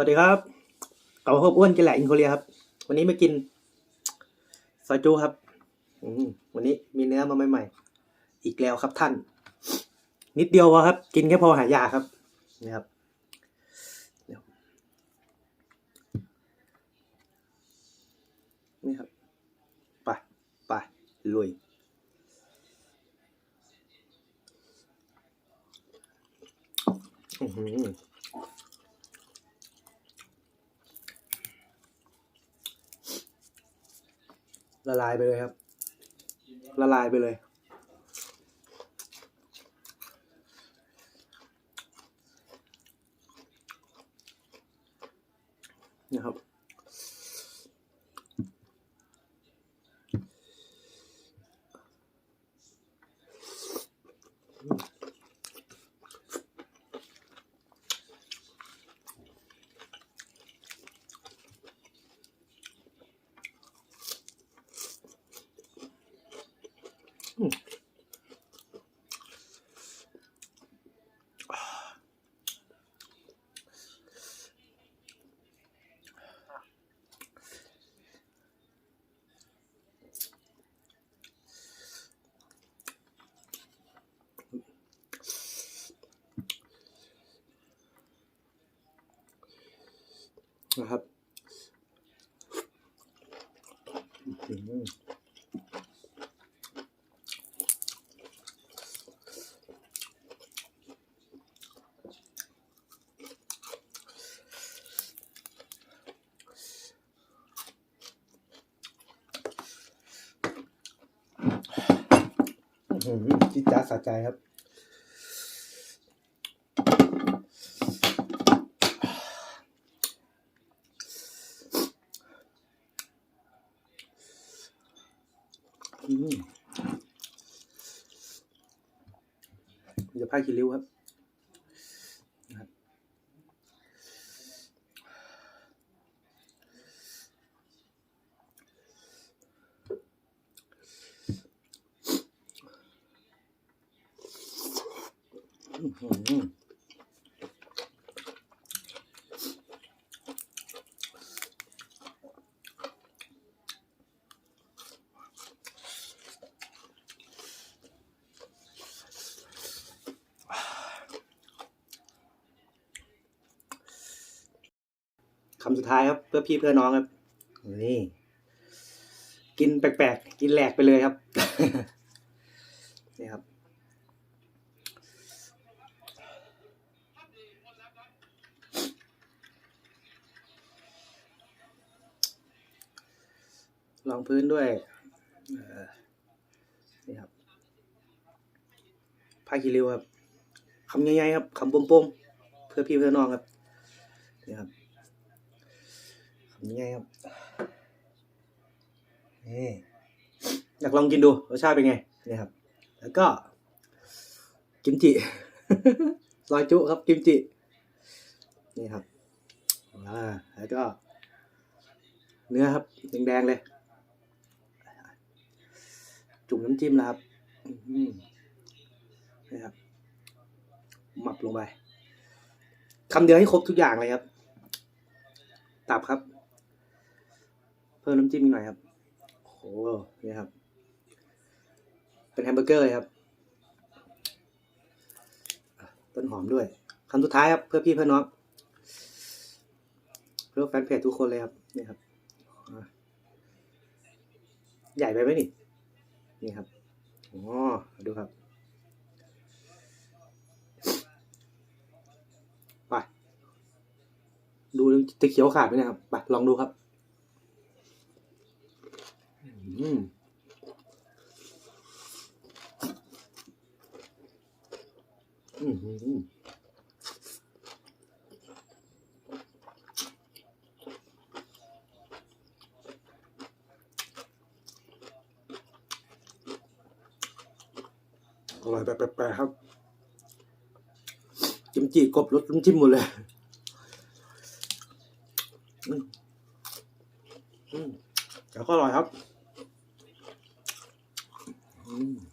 วัสดีครับเก๋าหบอ้วนกินแหละอินโคเรียครับ วันนี้มากินซอยจูครับอืวันนี้มีเนื้อมาใหม่ๆ อีกแล้วครับท่าน นิดเดียวพอครับ กินแค่พอหายาครับนี่ครับนี่ครับไปไปลุยอือหือ ละลายไปเลยครับ ละลายไปเลย นะครับ นะครับอือหืออื้อหือจิจ้าสะใจครับ อืม เดี๋ยวผ้าคีริ้วครับนะครับ อื้อหือ คำสุดท้ายครับ เพื่อพี่เพื่อน้องครับ นี่ กินแปลกๆ กินแหลกไปเลยครับ นี่ครับรองพื้นด้วยเอ่อนี่ครับผ้าคีริ้วครับคำใหญ่ๆครับคำปมๆเพื่อพี่เพื่อน้องครับนี่ครับ คำใหญ่ๆครับนี่อยากลองกินดูรสชาติเป็นไงนี่ครับ แล้วก็ กิมจิซอยจุครับกิมจิ นี่ครับอ่าแล้วก็ เนื้อครับแดงๆเลย จุ่มน้ำจิ้มนะครับนี่ครับหมับลงไปคำเดียวให้ครบทุกอย่างเลยครับ ตับครับ พิ่มน้ำจิ้มอีกหน่อยครับโอ้โหนี่ครับ เป็นแฮมเบอร์เกอร์เลยครับ ต้นหอมด้วยคำสุดท้ายครับ เพื่อพี่เพื่อน้องเพื่อแฟนเพจทุกคนเลยครับนี่ครับ ใหญ่ไปไหมนี่นี่ครับอ๋อดูครับไปดูจะเขียวขาดไหมนะครับไปลองดูครับ อืมอืมอืมอร่อยแบบแปลกๆครับกิมจิกบรสน้ำจิ้มหมดเลยอืมอืมแต่ก็อร่อยครับ อืม